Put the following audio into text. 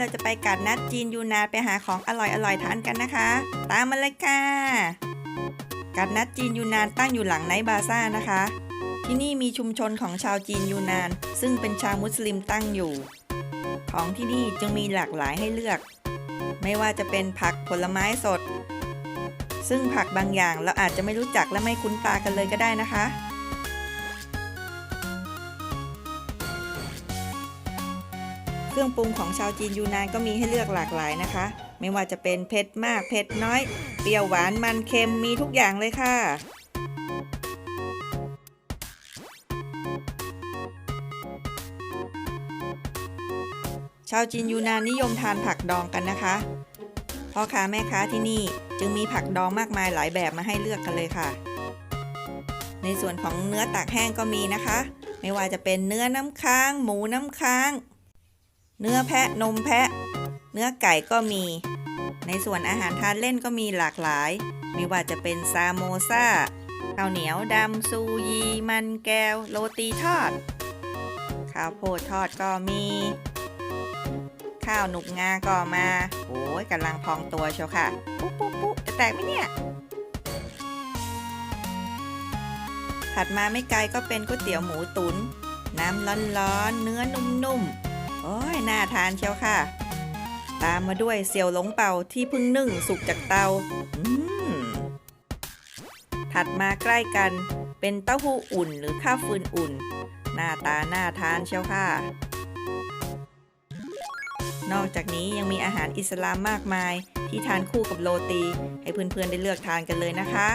เราจะไปกัดนัดจีนยูนานไปหาของอร่อยๆทานกันนะคะ ตามมาเลยค่ะกัดนัดจีนยูนานตั้งอยู่หลังไนบาซ่านะคะ ที่นี่มีชุมชนของชาวจีนยูนาน ซึ่งเป็นชาวมุสลิมตั้งอยู่ ของที่นี่จึงมีหลากหลายให้เลือก ไม่ว่าจะเป็นผักผลไม้สด ซึ่งผักบางอย่างเราอาจจะไม่รู้จักและไม่คุ้นตากันเลยก็ได้นะคะ เครื่องปรุงของชาวจีนยูนานก็มีให้เลือกหลากหลายนะคะ ไม่ว่าจะเป็นเผ็ดมากเผ็ดน้อย เปรี้ยวหวานมันเค็มมีทุกอย่างเลยค่ะชาวจีนยูนานนิยมทานผักดองกันนะคะพ่อค้าแม่ค้าที่นี่จึงมีผักดองมากมายหลายแบบมาให้เลือกกันเลยค่ะ ในส่วนของเนื้อตากแห้งก็มีนะคะ ไม่ว่าจะเป็นเนื้อน้ำค้าง หมูน้ำค้าง เนื้อแพะนมแพะ เนื้อไก่ก็มี ในส่วนอาหารทานเล่นก็มีหลากหลาย ไม่ว่าจะเป็นซาโมซาข้าวเหนียวดำซูยี มันแก้ว โรตีทอด ข้าวโพดทอดก็มี ข้าวหนุกงาก็มา โอ้ยกำลังพองตัวเชียวค่ะ ปุ๊บปุ๊บปุ๊บจะแตกไหมเนี่ยถัดมาไม่ไกลก็เป็นก๋วยเตี๋ยวหมูตุนน้ำร้อนๆ เนื้อนุ่มๆ โอ้ยน่าทานเชียวค่ะ ตามมาด้วยเสี่ยวหลงเป่าที่เพิ่งนึ่งสุกจากเตา ถัดมาใกล้กันเป็นเต้าหู้อุ่นหรือข้าวฟืนอุ่น หน้าตาน่าทานเชียวค่ะ นอกจากนี้ยังมีอาหารอิสลามมากมายที่ทานคู่กับโรตี ให้เพื่อนๆได้เลือกทานกันเลยนะคะ